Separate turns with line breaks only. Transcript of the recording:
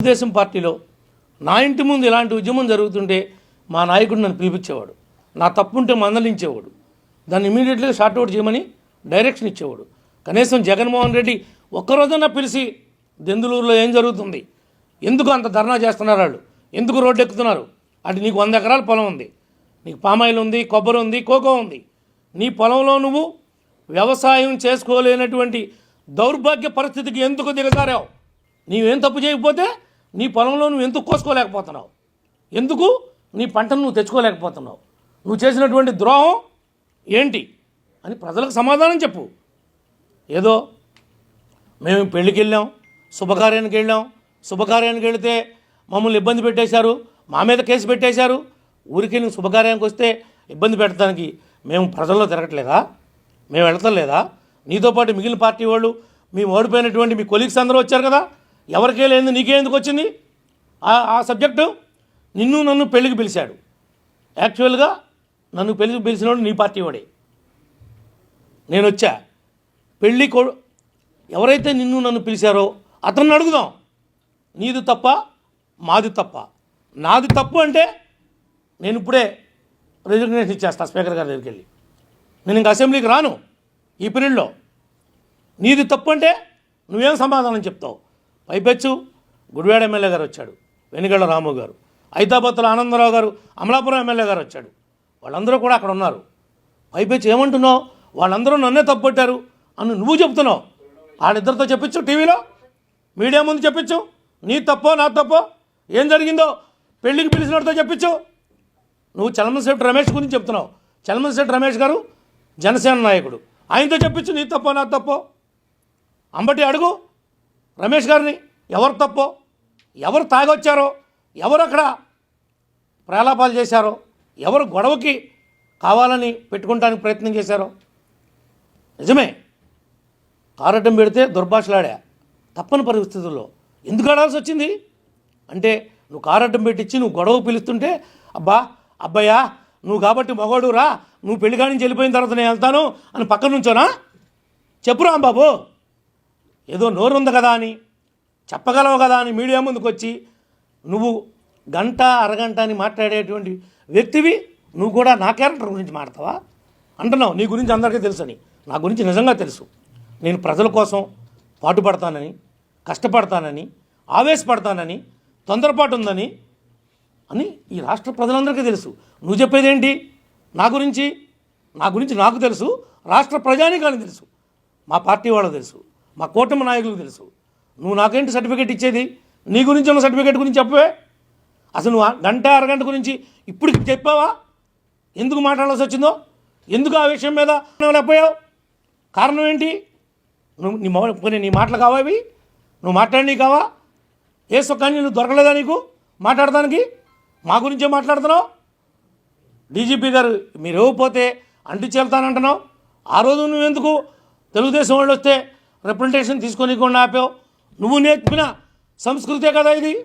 తెలుగుదేశం పార్టీలో నా ఇంటి ముందు ఇలాంటి ఉద్యమం జరుగుతుంటే మా నాయకుడు నన్ను పిలిపించేవాడు. నా తప్పుంటే మందలించేవాడు. దాన్ని ఇమీడియట్గా షార్ట్ అవుట్ చేయమని డైరెక్షన్ ఇచ్చేవాడు. కనీసం జగన్మోహన్ రెడ్డి ఒక్కరోజన్నా పిలిచి దెందులూరులో ఏం జరుగుతుంది? ఎందుకు అంత ధర్నా చేస్తున్నారు వాళ్ళు? ఎందుకు రోడ్డు ఎక్కుతున్నారు? అటు నీకు వంద ఎకరాల పొలం ఉంది. నీకు పామాయిల్ ఉంది కొబ్బరి ఉంది కోకో ఉంది. నీ పొలంలో నువ్వు వ్యవసాయం చేసుకోలేనటువంటి దౌర్భాగ్య పరిస్థితికి ఎందుకు దిగజారావు? నీవేం తప్పు చేయకపోతే నీ పొలంలో నువ్వు ఎందుకు కోసుకోలేకపోతున్నావు? ఎందుకు? నీ పంటను నువ్వు తెచ్చుకోలేకపోతున్నావు. నువ్వు చేసినటువంటి ద్రోహం ఏంటి? అని ప్రజలకు సమాధానం చెప్పు. ఏదో మేము పెళ్ళికి వెళ్ళాం శుభకార్యానికి వెళ్ళాం శుభకార్యానికి వెళితే మమ్మల్ని ఇబ్బంది పెట్టేశారు మా మీద కేసు పెట్టేశారు. ఊరికి నువ్వు శుభకార్యానికి వస్తే ఇబ్బంది పెట్టడానికి మేము ప్రజల్లో తిరగట్లేదా? మేము వెళతలేదా? నీతో పాటు మిగిలిన పార్టీ వాళ్ళు మేము ఓడిపోయినటువంటి మీ కొలీగ్స్ అందరూ వచ్చారు కదా ఎవరికే లేదు నీకే ఎందుకు వచ్చింది? ఆ- ఆ సబ్జెక్టు నిన్ను నన్ను పెళ్ళికి పిలిచాడు. యాక్చువల్గా నన్ను పెళ్ళికి పిలిచినోడు నీ పార్టీ వాడే. నేను వచ్చా పెళ్ళి కో ఎవరైతే నిన్ను నన్ను పిలిచారో అతన్ని అడుగుదాం. నీది తప్ప మాది తప్ప. నాది తప్పు అంటే నేను ఇప్పుడే రిజిగ్నేషన్ ఇచ్చేస్తా స్పీకర్ గారి దగ్గరికి వెళ్ళి నేను ఇంకా అసెంబ్లీకి రాను ఈ పీరియడ్లో నీది తప్పు అంటే నువ్వేం సమాధానం చెప్తావు? పైపెచ్చు గుడివాడ ఎమ్మెల్యే గారు వచ్చాడు వెనుగళ్ళ రాము గారు. హైదరాబాద్లో ఆనందరావు గారు అమలాపురం ఎమ్మెల్యే గారు వచ్చాడు. వాళ్ళందరూ కూడా అక్కడ ఉన్నారు. పైపెచ్చు ఏమంటున్నావు? వాళ్ళందరూ నన్నే తప్పుపట్టారు అని నువ్వు చెప్తున్నావు. వాళ్ళిద్దరితో చెప్పించు టీవీలో? మీడియా ముందు చెప్పించు. నీ తప్పో నా తప్పో? ఏం జరిగిందో? పెళ్ళికి పిలిచినట్టుతో చెప్పించు. నువ్వు చలమశెట్టి రమేష్ గురించి చెప్తున్నావు. చలమశెట్టి రమేష్ గారు జనసేన నాయకుడు. ఆయనతో చెప్పించు నీ తప్పో నా తప్పో? అంబటి అడుగు. రమేష్ గారిని ఎవరు తప్పో ఎవరు తాగొచ్చారో ఎవరు అక్కడ ప్రలాపాలు చేశారో ఎవరు గొడవకి కావాలని పెట్టుకుంటానికి ప్రయత్నం చేశారో. నిజమే కారటం పెడితే దుర్భాషలాడా? తప్పని పరిస్థితుల్లో. ఎందుకు ఆడాల్సి వచ్చింది? అంటే నువ్వు కారటం పెట్టించి నువ్వు గొడవ పిలుస్తుంటే అబ్బా అబ్బాయా నువ్వు కాబట్టి మగోడు రా నువ్వు పెళ్ళి కాడి నుంచి వెళ్ళిపోయిన తర్వాత నేను వెళ్తాను అని పక్కన నుంచోనా? చెప్పురా బాబు ఏదో నోరుంది కదా అని చెప్పగలవు కదా అని మీడియా ముందుకు వచ్చి నువ్వు గంట అరగంట అని మాట్లాడేటువంటి వ్యక్తివి నువ్వు కూడా నా క్యారెక్టర్ గురించి మాడతావా అంటున్నావు నీ గురించి అందరికీ తెలుసని. నా గురించి నిజంగా తెలుసు. నేను ప్రజల కోసం పాటుపడతానని కష్టపడతానని ఆవేశపడతానని తొందరపాటు ఉందని అని ఈ రాష్ట్ర ప్రజలందరికీ తెలుసు. నువ్వు చెప్పేదేంటి? నా గురించి? నా గురించి నాకు తెలుసు. రాష్ట్ర ప్రజానికానికి తెలుసు. మా పార్టీ వాళ్ళకు తెలుసు. మా కూటమి నాయకులకు తెలుసు. నువ్వు నాకేంటి సర్టిఫికేట్ ఇచ్చేది? నీ గురించి ఉన్న సర్టిఫికేట్ గురించి చెప్పవే? అసలు నువ్వు గంట అరగంట గురించి ఇప్పుడు చెప్పావా? ఎందుకు మాట్లాడాల్సి వచ్చిందో? ఎందుకు ఆ విషయం మీద లేకపోయావు? కారణం ఏంటి? నువ్వు నీ కొన్ని నీ మాటలు కావా ఇవి? నువ్వు మాట్లాడి కావా? ఏ సుఖాన్ని నువ్వు దొరకలేదా నీకు మాట్లాడడానికి మా గురించే మాట్లాడుతున్నావు? డీజీపీ గారు మీరు ఇవ్వకపోతే అంటి చేరుతానంటున్నావు ఆ రోజు నువ్వెందుకు తెలుగుదేశం వాళ్ళు వస్తే రిప్రజెంటేషన్ తీసుకొని ఆపావు. నువ్వు నేర్పిన సంస్కృతే కదా ఇది.